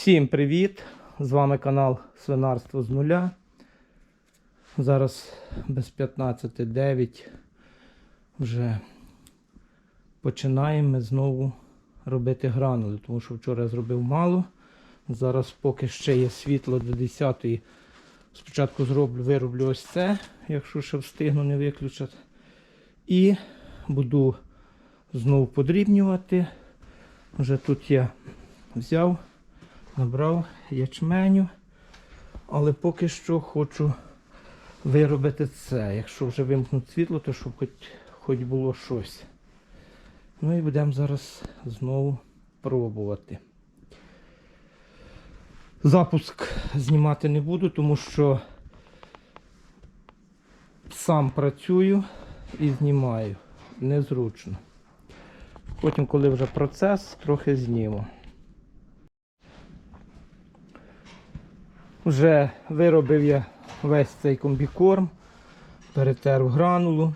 Всім привіт! З вами канал Свинарство з нуля. Зараз без 15.09 вже починаємо знову робити гранули, тому що вчора я зробив мало. Зараз поки ще є світло до 10 Спочатку зроблю, вироблю ось це, якщо ще встигну не виключати. І буду знову подрібнювати. Вже тут я взяв, набрав ячменю, але поки що хочу виробити це. Якщо вже вимкнуть світло, то щоб хоч, хоч було щось. Ну і будемо зараз знову пробувати. Запуск знімати не буду, тому що сам працюю і знімаю. Незручно. Потім, коли вже процес, трохи зніму. Вже виробив я весь цей комбікорм, перетер в гранулу.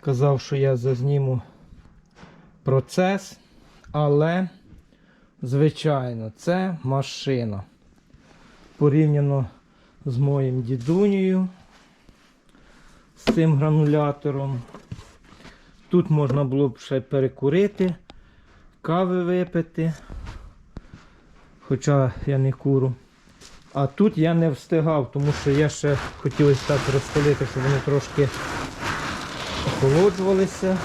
Казав, що я зазніму процес, але, звичайно, це машина. Порівняно з моїм дідунею, з цим гранулятором. Тут можна було б ще перекурити, кави випити, хоча я не куру. А тут я не встигав, тому що я ще хотів ось так розстелити, щоб вони трошки охолоджувалися.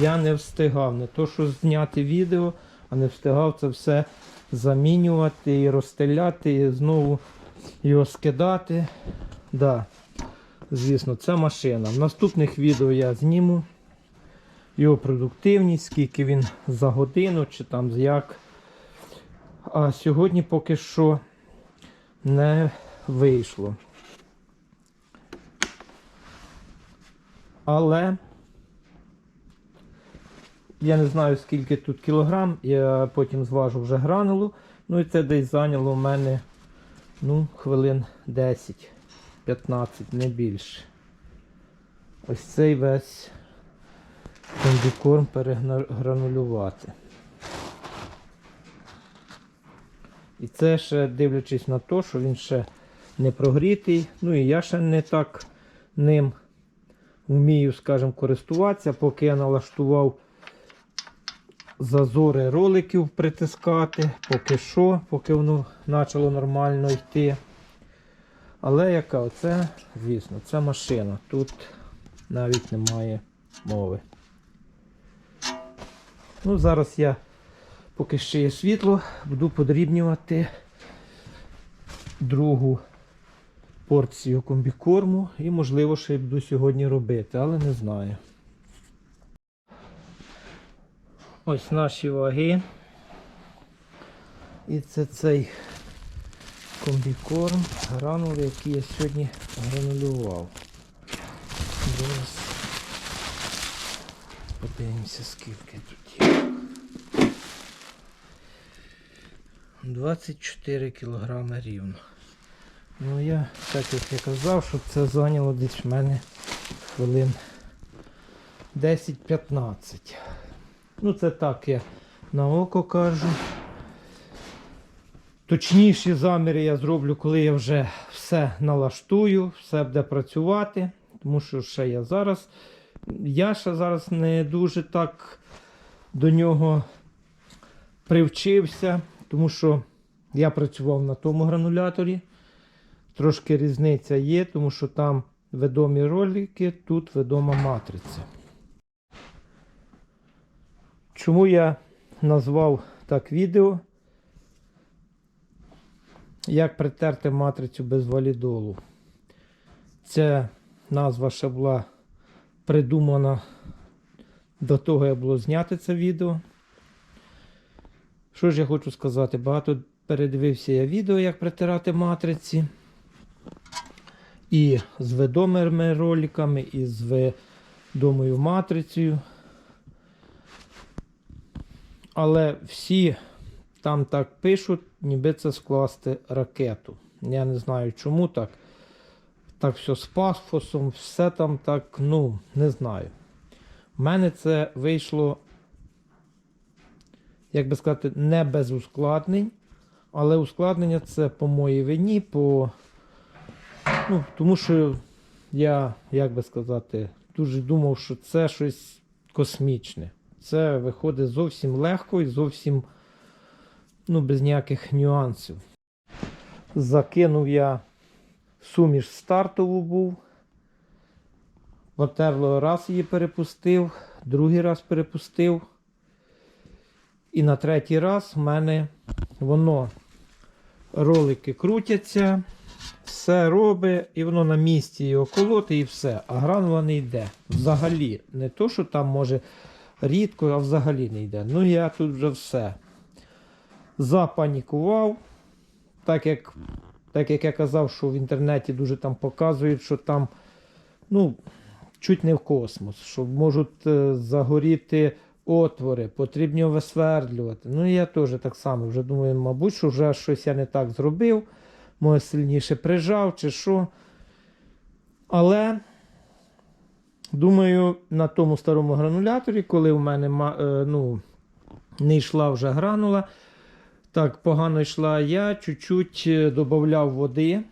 Я не встигав. Не то, що зняти відео, а не встигав це все замінювати і розстеляти, і знову його скидати. Да, звісно, це машина. В наступних відео я зніму його продуктивність, скільки він за годину чи там як. А сьогодні поки що не вийшло. Але я не знаю скільки тут кілограм, я потім зважу вже гранулу. Ну і це десь зайняло в мене ну, хвилин 10-15, не більше. Ось цей весь комбікорм перегранулювати. І це ще дивлячись на те, що він ще не прогрітий. Ну і я ще не так ним вмію, скажімо, користуватися, поки я налаштував зазори роликів притискати, поки що, поки воно почало нормально йти. Але яка оце, звісно, це машина. Тут навіть немає мови. Ну, зараз я, поки ще є світло, буду подрібнювати другу порцію комбікорму і, можливо, ще й буду сьогодні робити, але не знаю. Ось наші ваги. І це цей комбікорм, гранули, які я сьогодні гранулював. Зараз подивимося, скільки тут є. 24 кілограми рівно. Ну я, так як я казав, що це зайняло десь в мене хвилин 10-15. Ну це так я на око кажу. Точніші заміри я зроблю, коли я вже все налаштую, все буде працювати. Тому що ще я зараз. Я ще зараз не дуже так до нього привчився, тому що я працював на тому грануляторі. Трошки різниця є, тому що там ведомі ролики, тут ведома матриця. Чому я назвав так відео? Як притерти матрицю без валідолу? Ця назва ще була придумана до того, як було зняти це відео. Що ж я хочу сказати? Багато передивився я відео, як притирати матриці. І з ведомими роликами, і з ведомою матрицею. Але всі там так пишуть, ніби це скласти ракету. Я не знаю, чому так. Так все з пафосом, все там так, ну, не знаю. У мене це вийшло як би сказати, не без ускладнень. Але ускладнення це по моїй вині, по... ну, тому що я, як би сказати, дуже думав, що це щось космічне. Це виходить зовсім легко і зовсім ну, без ніяких нюансів. Закинув я суміш стартову був. Потерло раз її перепустив, другий раз перепустив. І на третій раз в мене воно ролики крутяться, все робить, і воно на місці його колоти і все. А гранула не йде. Взагалі. Не то, що там може рідко, а взагалі не йде. Ну я тут вже все. Запанікував. Так як, так як я казав, що в інтернеті дуже там показують, що там, ну, чуть не в космос, що можуть е, загоріти отвори, потрібно висвердлювати. Ну я теж так само вже думаю, мабуть, що вже щось я не так зробив, може сильніше прижав чи що. Але думаю, на тому старому грануляторі, коли в мене е, ну, не йшла вже гранула, так погано йшла я, чуть-чуть е, додавав води.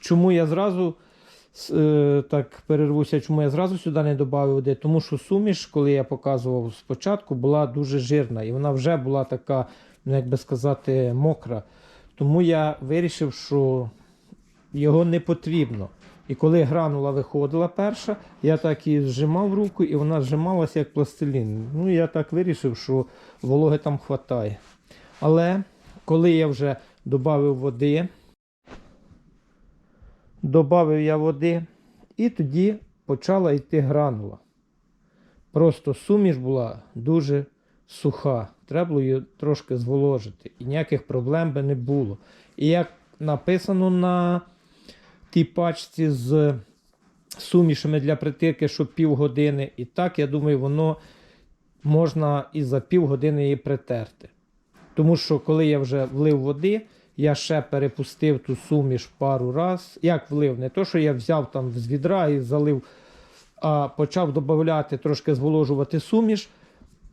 Чому я зразу так перервуся, чому я зразу сюди не додав води? Тому що суміш, коли я показував спочатку, була дуже жирна і вона вже була така, ну як би сказати, мокра. Тому я вирішив, що його не потрібно. І коли гранула виходила перша, я так її зжимав руку, і вона зжималася як пластилін. Ну, я так вирішив, що вологи там хватає. Але коли я вже додав води, додав я води, і тоді почала йти гранула. Просто суміш була дуже суха. Треба було її трошки зволожити. І ніяких проблем би не було. І як написано на тій пачці з сумішами для притирки, що півгодини. І так, я думаю, воно можна і за півгодини її притерти. Тому що коли я вже влив води, я ще перепустив ту суміш пару раз. Як влив? Не то, що я взяв там з відра і залив, а почав додати, трошки зволожувати суміш.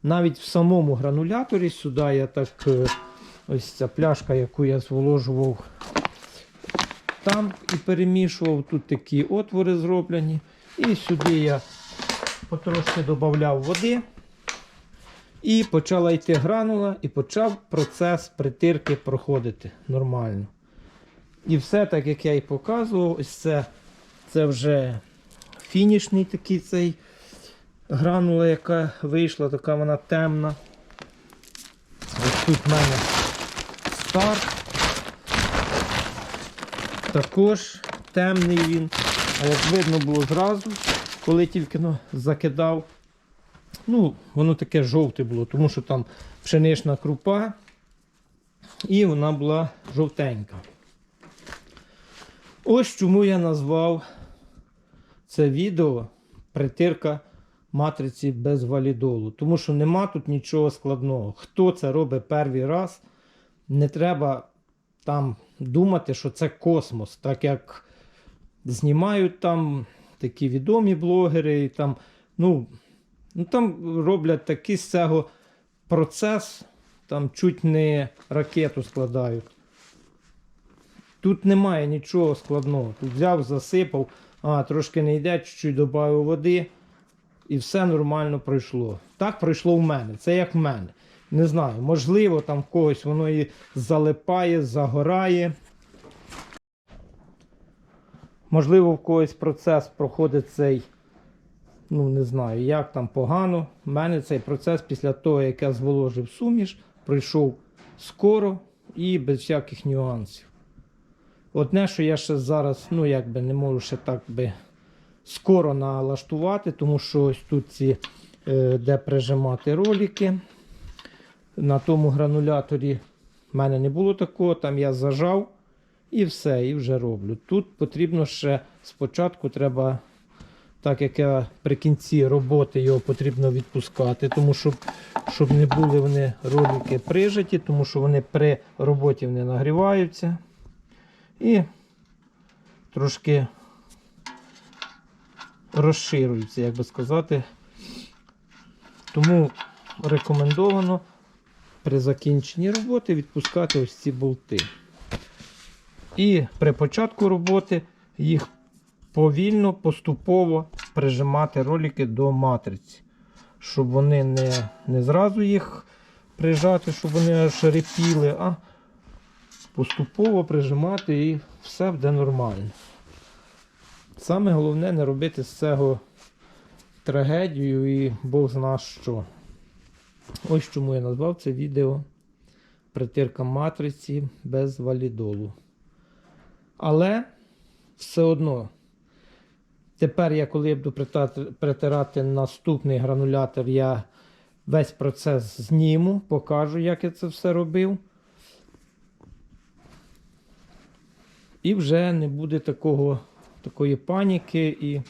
Навіть в самому грануляторі сюди я так е, ось ця пляшка, яку я зволожував там і перемішував. Тут такі отвори зроблені. І сюди я потрошки додавав води. І почала йти гранула, і почав процес притирки проходити нормально. І все так, як я і показував, ось це, це вже фінішний такий цей гранула, яка вийшла, така вона темна. Ось тут в мене старт. Також темний він. А як видно було зразу, коли тільки ну, закидав. Ну, воно таке жовте було, тому що там пшенична крупа, і вона була жовтенька. Ось чому я назвав це відео притирка матриці без валідолу. Тому що нема тут нічого складного. Хто це робить перший раз, не треба там думати, що це космос, так як знімають там такі відомі блогери, і там, ну, ну там роблять такий з цього процес, там чуть не ракету складають. Тут немає нічого складного. Тут взяв, засипав, а трошки не йде, чуть-чуть додав води, і все нормально пройшло. Так пройшло в мене. Це як в мене. Не знаю, можливо, там в когось воно і залипає, загорає. Можливо, в когось процес проходить цей, ну не знаю, як там погано. У мене цей процес після того, як я зволожив суміш, пройшов скоро і без всяких нюансів. Одне, що я ще зараз, ну якби не можу ще так би скоро налаштувати, тому що ось тут ці, е, де прижимати ролики. На тому грануляторі в мене не було такого, там я зажав і все, і вже роблю. Тут потрібно ще спочатку треба, так як я при кінці роботи його потрібно відпускати, тому щоб, щоб не були вони ролики прижаті, тому що вони при роботі вони нагріваються. І трошки розширюються, як би сказати. Тому рекомендовано при закінченні роботи відпускати ось ці болти. І при початку роботи їх повільно, поступово прижимати ролики до матриці, щоб вони не, не зразу їх прижати, щоб вони аж репіли, а поступово прижимати і все буде нормально. Саме головне не робити з цього трагедію і Бог зна що. Ось чому я назвав це відео притирка матриці без валідолу. Але все одно, тепер я коли я буду притирати наступний гранулятор, я весь процес зніму, покажу, як я це все робив. І вже не буде такого, такої паніки і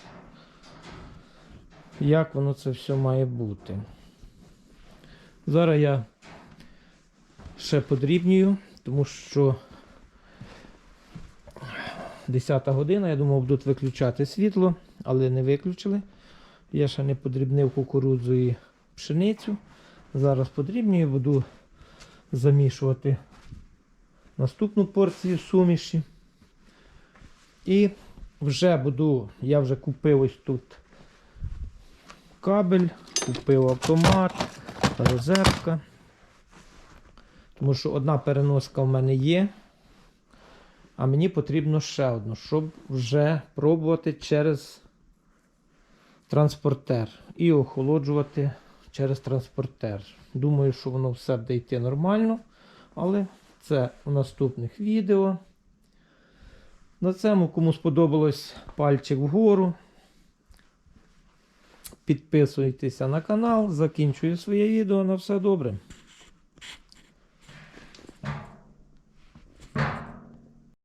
як воно це все має бути. Зараз я ще подрібнюю, тому що 10 година, я думав, будуть виключати світло, але не виключили. Я ще не подрібнив кукурудзу і пшеницю. Зараз подрібнюю, буду замішувати наступну порцію суміші. І вже буду, я вже купив ось тут кабель, купив автомат, розетка. Тому що одна переноска в мене є. А мені потрібно ще одну, щоб вже пробувати через транспортер і охолоджувати через транспортер. Думаю, що воно все буде йти нормально, але це в наступних відео. На цьому, кому сподобалось пальчик вгору. Підписуйтеся на канал, закінчую своє відео. На все добре.